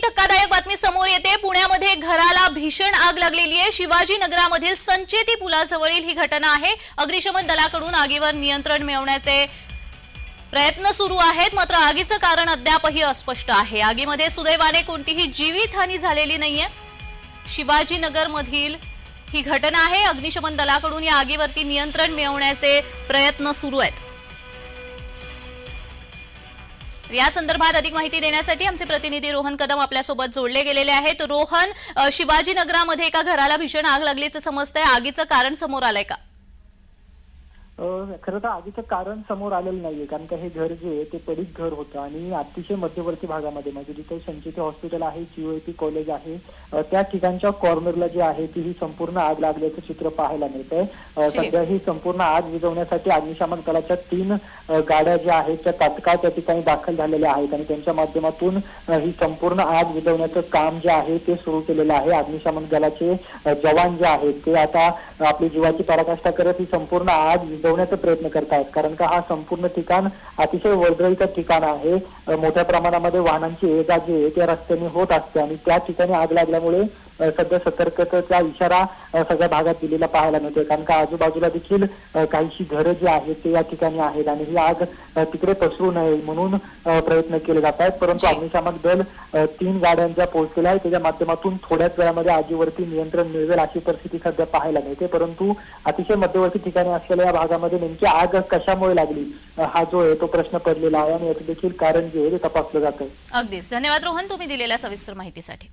धक्कादायक बातमी समोर येते. पुण्यामध्ये घराला भीषण आग लागलेली आहे. शिवाजी नगरामधील संचेती पुलाजवळील ही घटना आहे. अग्निशमन दलाकडून आगीवर नियंत्रण मिळवण्याचे प्रयत्न सुरू आहेत. मात्र आगीचं कारण अद्यापही अस्पष्ट आहे. आगीमध्ये सुदैवाने कोणतीही जीवितहानी झालेली नाहीये. शिवाजीनगरमधील ही घटना आहे. अग्निशमन दलाकडून या आगीवरती नियंत्रण मिळवण्याचे प्रयत्न सुरू आहेत. या संदर्भात अधिक माहिती देण्यासाठी आमचे प्रतिनिधी रोहन कदम आपल्यासोबत जोडले गेलेले आहेत. रोहन शिवाजीनगरामध्ये एका घराला भीषण आग लागल्याचं समजतंय. आगीचं कारण समोर आलंय का? खरं तर आगीचं कारण समोर आलेलं नाहीये. कारण का हे घर जे आहे ते पडीक घर होतं आणि अतिशय मध्यवर्ती भागामध्ये. म्हणजे जिथे संचिती हॉस्पिटल आहे जीओपी कॉलेज आहे त्या ठिकाणच्या कॉर्नरला जे आहे ती ही संपूर्ण आग लागल्याचं चित्र पाहायला मिळतंय. अं, ठीक. सध्या ही संपूर्ण आग विझवण्यासाठी अग्निशामक दलाच्या तीन गाड्या ज्या आहेत त्या तात्काळ त्या ठिकाणी दाखल झालेल्या आहेत. आणि त्यांच्या माध्यमातून ही संपूर्ण आग विझवण्याचं काम जे आहे ते सुरू केलेलं आहे. अग्निशामक दलाचे जवान जे आहेत ते आता आपली जीवाची पराकाष्ठा करत ही संपूर्ण आग विझवण्याचा प्रयत्न करतायत. कारण का हा संपूर्ण ठिकाण अतिशय वर्दळीचं ठिकाण आहे. मोठ्या प्रमाणामध्ये वाहनांची ये जा जी आहे. त्या रस्त्याने होत असते आणि त्या ठिकाणी आग लागल्यामुळे सध्या सतर्कतेचा इशारा सगळ्या भागात दिलेला पाहायला मिळतोय. कारण का आजूबाजूला देखील काहीशी घरं जी आहेत ते या ठिकाणी आहेत आणि ही आग तिकडे पसरू नये म्हणून प्रयत्न केले जात आहेत. परंतु. अग्निशामक दल तीन गाड्यांच्या पोहोचलेल्या आहेत त्याच्या माध्यमातून थोड्याच वेळामध्ये आगीवरती नियंत्रण मिळवेल अशी परिस्थिती सध्या पाहायला मिळते. परंतु अतिशय मध्यवर्ती ठिकाणी असलेल्या या भागामध्ये नेमकी आग कशामुळे लागली? हा जो आहे तो प्रश्न पडलेला आहे आणि याचं देखील कारण जे आहे ते तपासलं जात आहे. अगदीच. धन्यवाद रोहन तुम्ही दिलेल्या सविस्तर माहितीसाठी.